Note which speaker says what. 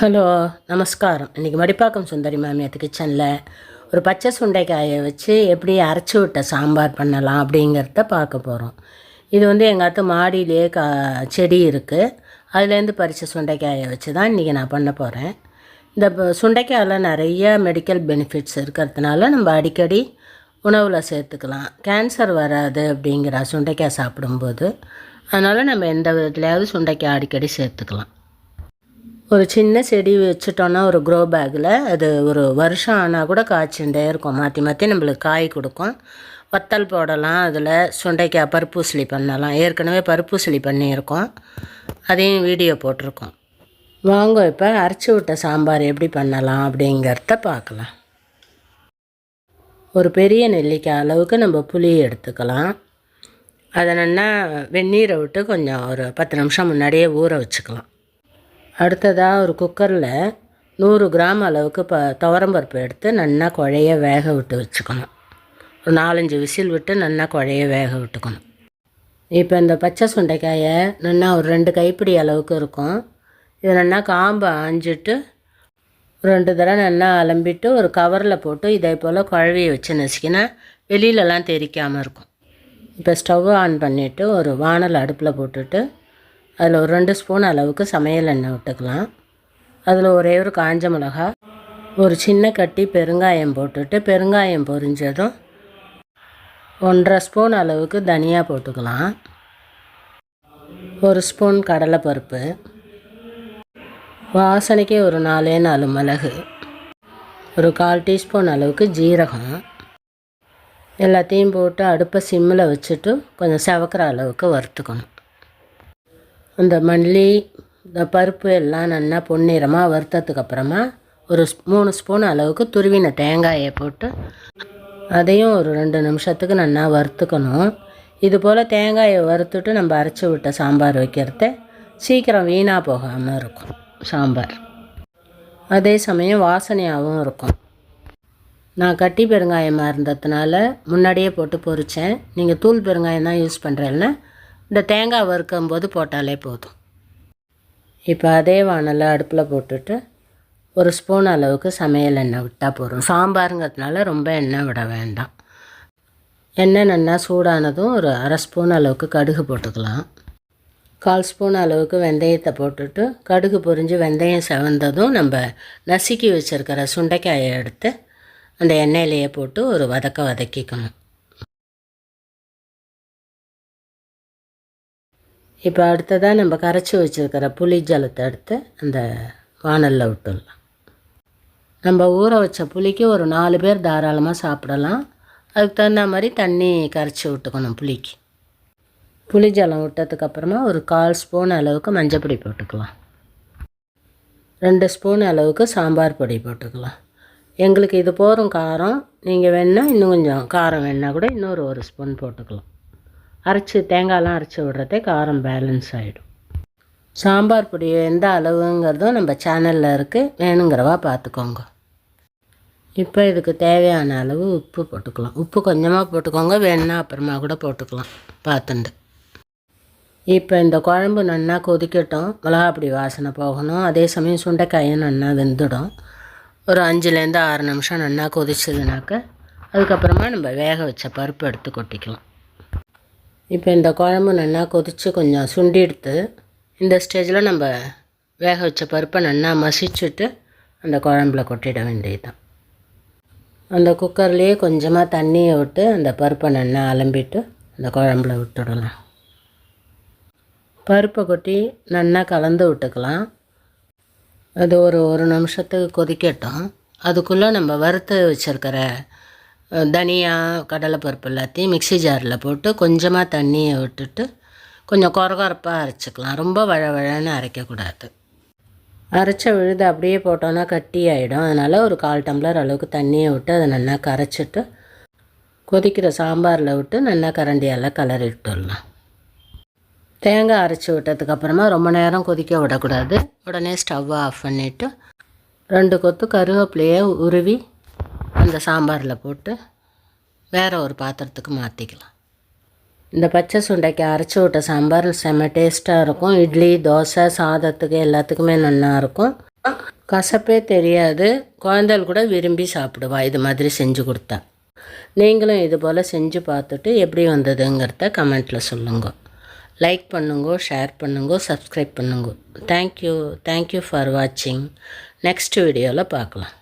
Speaker 1: Hello நமஸ்காரம். இன்றைக்கி மடிப்பாக்கம் சுந்தரி மாமியாத்து கிச்சனில் ஒரு பச்சை சுண்டைக்காயை வச்சு எப்படி அரைச்சி விட்ட சாம்பார் பண்ணலாம் அப்படிங்கிறத பார்க்க போகிறோம் இது வந்து எங்கள் அத்தை மாடியிலேயே கா செடி இருக்குது அதுலேருந்து பறித்த சுண்டைக்காயை வச்சு தான் இன்றைக்கி நான் பண்ண போகிறேன் இந்த சுண்டைக்காயில் நிறைய மெடிக்கல் பெனிஃபிட்ஸ் இருக்கிறதுனால நம்ம அடிக்கடி உணவில் சேர்த்துக்கலாம். கேன்சர் வராது அப்படிங்கிற சுண்டைக்காய் சாப்பிடும்போது அதனால் நம்ம எந்த விதத்துலையாவது சுண்டைக்காய் அடிக்கடி சேர்த்துக்கலாம். ஒரு சின்ன செடி வச்சுட்டோன்னா ஒரு க்ரோ பேக்கில் அது ஒரு வருஷம் ஆனால் கூட காய்ச்சுட்டே இருக்கும். மாற்றி மாற்றி நம்மளுக்கு காய் கொடுக்கும். வத்தல் போடலாம். அதில் சுண்டைக்காய் பருப்பூசலி பண்ணலாம். ஏற்கனவே பருப்பூசலி பண்ணியிருக்கோம். அதையும் வீடியோ போட்டிருக்கோம். வாங்க இப்போ அரைச்சி விட்ட சாம்பார் எப்படி பண்ணலாம் அப்படிங்கிறத பார்க்கலாம். ஒரு பெரிய நெல்லிக்காய் அளவுக்கு நம்ம புளி எடுத்துக்கலாம். அதை வெந்நீரை விட்டு கொஞ்சம் ஒரு பத்து நிமிஷம் முன்னாடியே ஊற வச்சுக்கலாம். அடுத்ததாக ஒரு குக்கரில் நூறு கிராம் அளவுக்கு ப துவரம்பருப்பு எடுத்து நல்லா குழைய வேக விட்டு வச்சுக்கணும். ஒரு நாலஞ்சு விசில் விட்டு நல்லா குழைய வேக விட்டுக்கணும். இப்போ இந்த பச்சை சுண்டைக்காயை நல்லா ஒரு ரெண்டு கைப்பிடி அளவுக்கு இருக்கும். இது நல்லா காம்பை ஆஞ்சிட்டு ரெண்டு தடவை நல்லா அலம்பிட்டு ஒரு கவரில் போட்டு இதே போல் குழவி வச்சு நசுக்கினா வெளியிலலாம் தெரிக்காமல் இருக்கும். இப்போ ஸ்டவ் ஆன் பண்ணிவிட்டு ஒரு வானல் அடுப்பில் போட்டுட்டு அதில் ஒரு ரெண்டு ஸ்பூன் அளவுக்கு சமையல் எண்ணெய் விட்டுக்கலாம். அதில் ஒரே ஒரு காஞ்ச மிளகா ஒரு சின்ன கட்டி பெருங்காயம் போட்டுட்டு பெருங்காயம் பொரிஞ்சதும் ஒன்றரை ஸ்பூன் அளவுக்கு தனியாக போட்டுக்கலாம். ஒரு ஸ்பூன் கடலைப்பருப்பு வாசனைக்கே ஒரு நாலே நாலு மிளகு ஒரு கால் டீஸ்பூன் அளவுக்கு ஜீரகம். எல்லாத்தையும் போட்டு அடுப்பை சிம்மில் வச்சுட்டு கொஞ்சம் செவக்கிற அளவுக்கு வறுத்துக்கணும். அந்த மல்லி இந்த பருப்பு எல்லாம் நல்லா பொன்னிறமாக வறுத்ததுக்கு அப்புறமா ஒரு மூணு ஸ்பூன் அளவுக்கு துருவின தேங்காயை போட்டு அதையும் ஒரு ரெண்டு நிமிஷத்துக்கு நல்லா வறுத்துக்கணும். இது போல் தேங்காயை வறுத்துட்டு நம்ம அரைச்சி விட்ட சாம்பார் வைக்கிறது சீக்கிரம் வீணாக போகாமல் இருக்கும் சாம்பார். அதே சமயம் வாசனையாகவும் இருக்கும். நான் கட்டி பெருங்காயமாக இருந்ததுனால முன்னாடியே போட்டு பொறித்தேன் நீங்கள் தூள் பெருங்காயம் தான் யூஸ் பண்ணுறேன்னா இந்த தேங்காய் வறுக்கும் போது போட்டாலே போதும். இப்போ அதே வானலை அடுப்பில் போட்டுட்டு ஒரு ஸ்பூன் அளவுக்கு சமையல் எண்ணெய் விட்டால் போதும். சாம்பாருங்கிறதுனால ரொம்ப எண்ணெய் விட வேண்டாம். எண்ணெய் நல்லா சூடானதும் ஒரு அரை ஸ்பூன் அளவுக்கு கடுகு போட்டுக்கலாம். கால் ஸ்பூன் அளவுக்கு வெந்தயத்தை போட்டுட்டு கடுகு பொரிஞ்சு வெந்தயம் செவந்ததும் நம்ம நசுக்கி வச்சுருக்கிற சுண்டைக்காயை எடுத்து அந்த எண்ணெயிலேயே போட்டு ஒரு வதக்க வதக்கிக்கணும். இப்போ அடுத்ததாக நம்ம கரைச்சி வச்சுருக்கிற புளி ஜலத்தை எடுத்து அந்த வானலில் விட்டுடலாம். நம்ம ஊற வச்ச புளிக்கு ஒரு நாலு பேர் தாராளமாக சாப்பிடலாம். அதுக்கு தகுந்த மாதிரி தண்ணி கரைச்சி விட்டுக்கணும் புளிக்கு. புளி ஜலம் விட்டதுக்கப்புறமா ஒரு கால் ஸ்பூன் அளவுக்கு மஞ்சப்பொடி போட்டுக்கலாம். ரெண்டு ஸ்பூன் அளவுக்கு சாம்பார் பொடி போட்டுக்கலாம். எங்களுக்கு இது போகிறோம் காரம். நீங்கள் வேணால் இன்னும் கொஞ்சம் காரம் வேணால் கூட இன்னொரு ஒரு ஸ்பூன் போட்டுக்கலாம். அரைச்சி தேங்காயெலாம் அரைச்சி விடுறதே காரம் பேலன்ஸ் ஆகிடும் சாம்பார் பொடி எந்த அளவுங்கிறதும் நம்ம சேனலில் இருக்குது வேணுங்கிறவா பார்த்துக்கோங்க இப்போ இதுக்கு தேவையான அளவு உப்பு போட்டுக்கலாம். உப்பு கொஞ்சமாக போட்டுக்கோங்க. வேணுன்னா அப்புறமா கூட போட்டுக்கலாம். பார்த்துண்டு இப்போ இந்த குழம்பு நல்லா கொதிக்கட்டும். மிளகாப்பொடி வாசனை போகணும். அதே சமயம் சுண்டைக்காயும் நல்லா வெந்துடும். ஒரு அஞ்சுலேருந்து ஆறு நிமிஷம் நல்லா கொதிச்சதுனாக்க அதுக்கப்புறமா நம்ம வேக வச்ச பருப்பு எடுத்து கொட்டிக்கலாம். இப்போ இந்த குழம்பு நல்லா கொதித்து கொஞ்சம் சுண்டி எடுத்து இந்த ஸ்டேஜில் நம்ம வேக வச்ச பருப்பை நல்லா மசிச்சுட்டு அந்த குழம்புல கொட்டிட வேண்டியதுதான். அந்த குக்கர்லேயே கொஞ்சமாக தண்ணியை விட்டு அந்த பருப்பை நல்லா அலம்பிட்டு அந்த குழம்புல விட்டுடலாம். பருப்பை கொட்டி நல்லா கலந்து விட்டுக்கலாம். அது ஒரு ஒரு நிமிஷத்துக்கு கொதிக்கட்டும். அதுக்குள்ளே நம்ம வறுத்து வச்சுருக்கிற தனியா கடலைப்பருப்பு எல்லாத்தையும் மிக்ஸி ஜாரில் போட்டு கொஞ்சமாக தண்ணியை விட்டுட்டு கொஞ்சம் குறகுறப்பாக அரைச்சிக்கலாம். ரொம்ப வழ வழன்னு அரைக்கக்கூடாது. அரைச்ச விழுது அப்படியே போட்டோன்னா கட்டி ஆகிடும் அதனால் ஒரு கால் டம்ளர் அளவுக்கு தண்ணியை விட்டு அதை நல்லா கரைச்சிட்டு கொதிக்கிற சாம்பாரில் விட்டு நல்லா கரண்டியால் கலரி விட்டுடலாம். தேங்காய் அரைச்சி விட்டதுக்கப்புறமா ரொம்ப நேரம் கொதிக்க விடக்கூடாது. உடனே ஸ்டவ்வை ஆஃப் பண்ணிவிட்டு ரெண்டு கொத்து கருவேப்பிலையை உருவி அந்த சாம்பாரில் போட்டு வேறு ஒரு பாத்திரத்துக்கு மாற்றிக்கலாம் இந்த பச்சை சுண்டைக்காய் அரைச்சி விட்ட சாம்பார் செம்ம டேஸ்ட்டாக இருக்கும். இட்லி தோசை சாதத்துக்கு எல்லாத்துக்குமே நல்லா இருக்கும். கசப்பே தெரியாது. குழந்தைகள் கூட விரும்பி சாப்பிடுவா. இது மாதிரி செஞ்சு கொடுத்தா. நீங்களும் இது போல் செஞ்சு பார்த்துட்டு எப்படி வந்ததுங்கிறத கமெண்ட்டில் சொல்லுங்க. லைக் பண்ணுங்க ஷேர் பண்ணுங்க சப்ஸ்கிரைப் பண்ணுங்க. Thank you thank you for வாட்சிங் நெக்ஸ்ட் வீடியோவில் பார்க்கலாம்.